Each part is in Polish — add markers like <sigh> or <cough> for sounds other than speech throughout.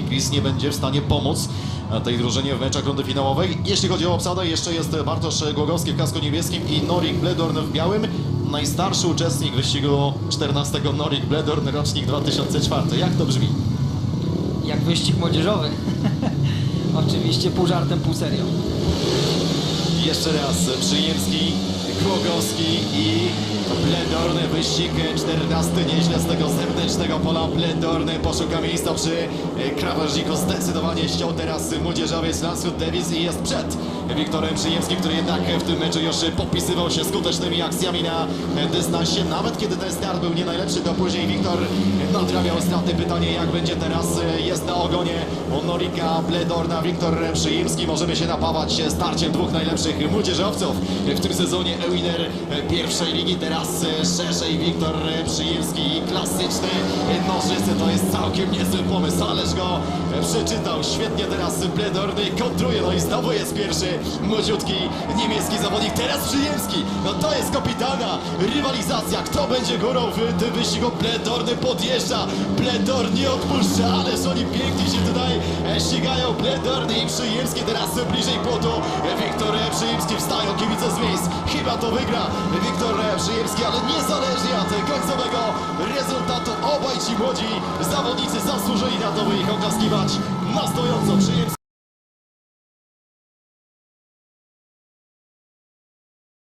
Quiz nie będzie w stanie pomóc tej drużynie w meczach rundy finałowej. Jeśli chodzi o obsadę, jeszcze jest Bartosz Głogowski w kasku niebieskim i Norik Bledorn w białym. Najstarszy uczestnik wyścigu 14 Norik Bledorn, rocznik 2004. Jak to brzmi? Jak wyścig młodzieżowy. <laughs> Oczywiście pół żartem, pół serią. Jeszcze raz Przyjemski, I Bledorn. Wyścig 14. Nieźle z tego serdecznego pola Bledorn poszuka miejsca przy e, krawężniku. Zdecydowanie ściął teraz młodzieżowiec Lansfield Davis i jest przed Wiktorem Przyjemskim, który jednak w tym meczu już popisywał się skutecznymi akcjami na dystansie. Nawet kiedy ten start był nie najlepszy, to później Wiktor nadrabiał straty. Pytanie jak będzie teraz. Jest na ogonie Norika Bledorna. Wiktor Przyjemski. Możemy się napawać starciem dwóch najlepszych młodzieżowców w tym sezonie Ewiner pierwszej ligi. Teraz szerzej Wiktor Przyjemski. Klasyczny nożyce to jest całkiem niezły pomysł, ależ go przeczytał. Świetnie teraz Bledorny kontruje. No i znowu jest pierwszy młodziutki niemiecki zawodnik. Teraz Przyjemski. No to jest kapitana. Rywalizacja. Kto będzie górą w tym wyścigu? Bledorny podjeżdża. Bledorn nie odpuszcza, ależ oni pięknie się tutaj e, ścigają. Bledorny i Przyjemski teraz bliżej płotu. Wiktor Przyjemski wstają, kibice z miejsc. Chyba to wygra Wiktor Przyjemski, ale niezależnie od końcowego rezultatu obaj ci młodzi zawodnicy zasłużyli na to, by ich oklaskiwać na stojąco. Przyjemski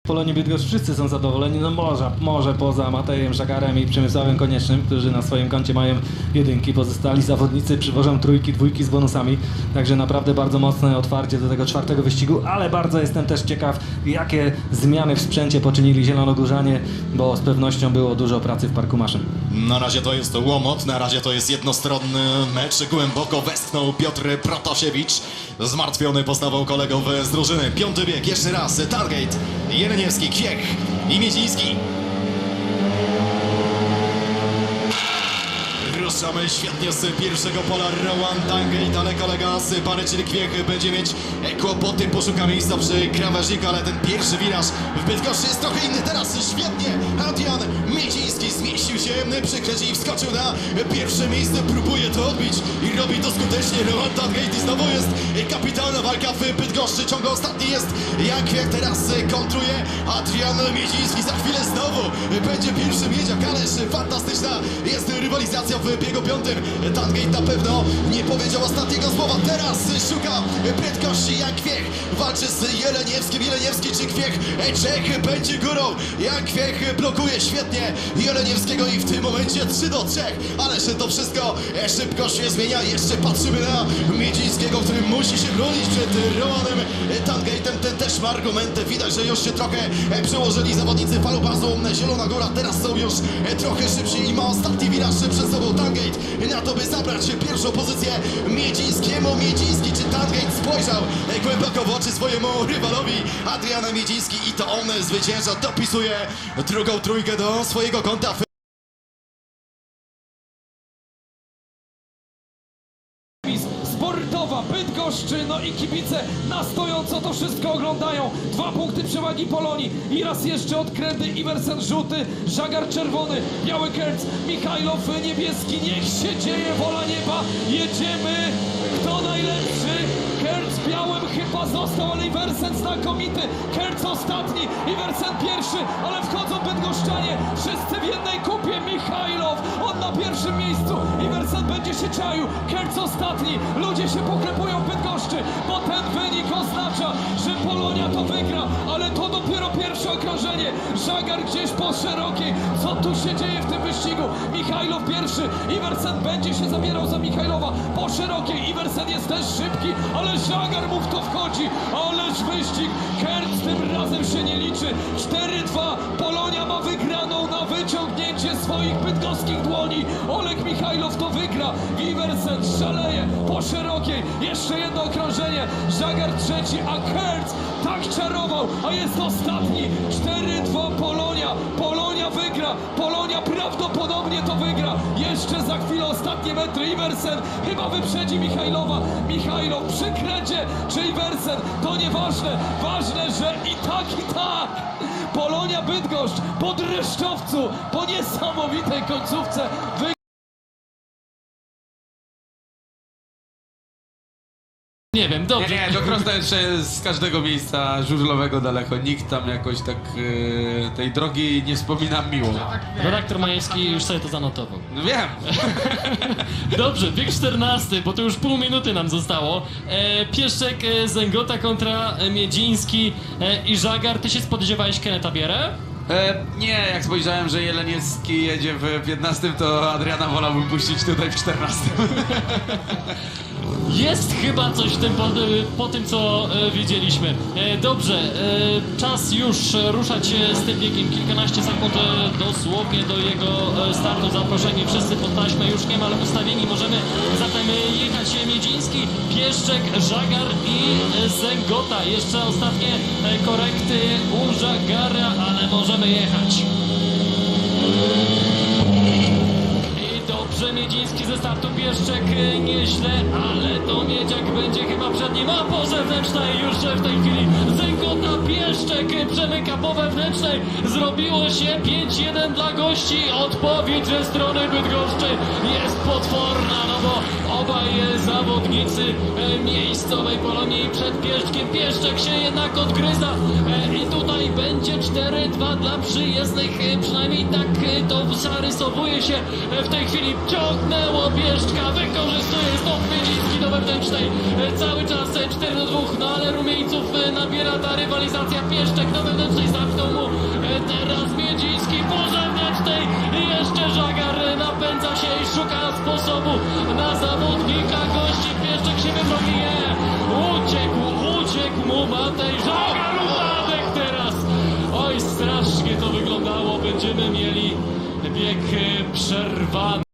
Polonii Bydgoszcz wszyscy są zadowoleni, no może, może poza Matejem Żagarem i Przemysławem Koniecznym, którzy na swoim koncie mają jedynki. Pozostali zawodnicy przywożą trójki, dwójki z bonusami. Także naprawdę bardzo mocne otwarcie do tego czwartego wyścigu, ale bardzo jestem też ciekaw, jakie zmiany w sprzęcie poczynili Zielonogórzanie, bo z pewnością było dużo pracy w Parku Maszyn. Na razie to jest łomot, na razie to jest jednostronny mecz. Głęboko westchnął Piotr Protasiewicz, zmartwiony postawą kolegów z drużyny. Piąty bieg, jeszcze raz, Targate, Jeleniewski, Kiech i Miedziński. Ruszamy świetnie z pierwszego pola. Rowan Tangate, ale kolega z pary, czyli Kwiech będzie mieć. Kłopoty, poszuka miejsca przy krawężniku, ale ten pierwszy wiraż w Bydgoszczy jest trochę inny. Teraz świetnie. Adrian Miedziński zmieścił się przy i wskoczył na pierwsze miejsce, próbuje to odbić i robi to skutecznie. Rowan Tangate i znowu jest kapitalna walka w Bydgoszczy, ciągle ostatni jest. Jan Kwiech, teraz kontruje. Adrian Miedziński, za chwilę znowu będzie pierwszy miedziak, ależ fantastyczna jest rywalizacja w biegu piątym. Tangate na pewno nie powiedział ostatniego słowa. Teraz szuka prędkości Jan Kwiech. Walczy z Jeleniewskim. Jeleniewski czy Kwiech? Czech będzie górą. Jan Kwiech blokuje świetnie Jeleniewskiego i w tym momencie 3 do 3. Ależ to wszystko szybko się zmienia. Jeszcze patrzymy na Miedzińskiego, który musi się bronić przed Romanem Tangate'em. Ten też ma argumenty. Widać, że już się trochę przełożyli zawodnicy falubazu Zielona Góra. Teraz są już trochę szybsi i ma ostatni wiraż przed sobą Tangate na to, by zabrać pierwszą pozycję Miedzińskiemu. Miedziński czy Tangate spojrzał głęboko w oczy swojemu rywalowi Adriana Miedziński i to on zwycięża, dopisuje drugą trójkę do swojego konta. Sportowa Bydgoszczy, no i kibice na stojąco to wszystko oglądają. Dwa punkty przewagi Polonii i raz jeszcze odkręty Iversen żółty, Żagar czerwony, biały Kerc, Michajlow niebieski. Niech się dzieje, wola nieba. Jedziemy. Kto najlepszy? Kerc białym chyba został, ale Iversen znakomity. Kerc ostatni, Iversen pierwszy, ale wchodzą Bydgoszczanie. Wszyscy w jednej kupie. Czaił. Kerc ostatni. Ludzie się poklepują w Bydgoszczy, bo ten wynik oznacza, że Polonia to wygra, ale to dopiero pierwsze okrążenie. Żagar gdzieś po szerokiej. Co tu się dzieje w tym wyścigu? Michajlow pierwszy. Iversen będzie się zabierał za Michajlowa po szerokiej. Iversen jest też szybki, ale Żagar mu w to wchodzi. Ależ wyścig. Kerc tym razem się nie liczy. 4-2. Polonia ma wygraną na wyciągnięcie swoich bydgoskich dłoni. Oleg Michajlow to wygra. Iversen szaleje po szerokiej. Jeszcze jedno okrążenie. Żagar trzeci, a Kerc tak czarował, a jest ostatni. 4-2 Polonia. Polonia wygra. Polonia prawdopodobnie to wygra. Jeszcze za chwilę ostatnie metry. Iversen chyba wyprzedzi Michajlowa. Michajlow przy kręcie czy Iversen. To nieważne. Ważne, że i tak, i tak. Polonia Bydgoszcz po dreszczowcu, po niesamowitej końcówce Nie wiem, Nie, dobrze. nie, do Krosna jeszcze z każdego miejsca żużlowego daleko. Nikt tam jakoś tak e, tej drogi nie wspomina miło. Redaktor Majewski już sobie to zanotował. No wiem. <laughs> Dobrze, bieg 14, bo to już pół minuty nam zostało. E, Pieszczek, e, Zęgota kontra e, Miedziński e, i Żagar. Ty się spodziewałeś Keneta Bierę? E, nie, jak spojrzałem, że Jeleniecki jedzie w 15, to Adriana wolałbym puścić tutaj w 14. <laughs> Jest chyba coś w tym po, po tym, co e, widzieliśmy. E, dobrze, e, czas już e, ruszać e, z tym biegiem. Kilkanaście sekund e, dosłownie do jego e, startu. Zaproszeni wszyscy pod taśmę już niemal ustawieni. Możemy zatem e, jechać e, Miedziński, Pieszczek, Żagar i e, Zęgota. Jeszcze ostatnie e, korekty u Żagara, ale możemy jechać. I dobrze, Miedziński ze startu Pieszczek e, nieźle, ale to Miedziak będzie chyba przed nim, a po zewnętrznej już w tej chwili Zęgota Pieszczek przemyka po wewnętrznej, zrobiło się 5-1 dla gości, odpowiedź ze strony Bydgoszczy jest potworna, no bo obaj zawodnicy e, miejscowej Polonii. Przed Pieszczkiem, Pieszczek się jednak odgryza. E, i tutaj będzie 4-2 dla przyjezdnych, e, przynajmniej tak to zarysowuje się w tej chwili, ciągnęło Pieszczka, wykorzystuje znów Miedziński do wewnętrznej, cały czas e, 4 do 2, no ale rumieńców nabiera rywalizacja, Pieszczek do wewnętrznej, zamknął mu e, teraz Miedziński po zewnętrznej jeszcze Żagar napędza się i szuka sposobu na zawodnika. Gości, Pieszczek się wybroni, nie, uciekł, uciekł mu Matej, Żagar. Upadek teraz, oj strasznie to wyglądało, będziemy mieli bieg przerwany.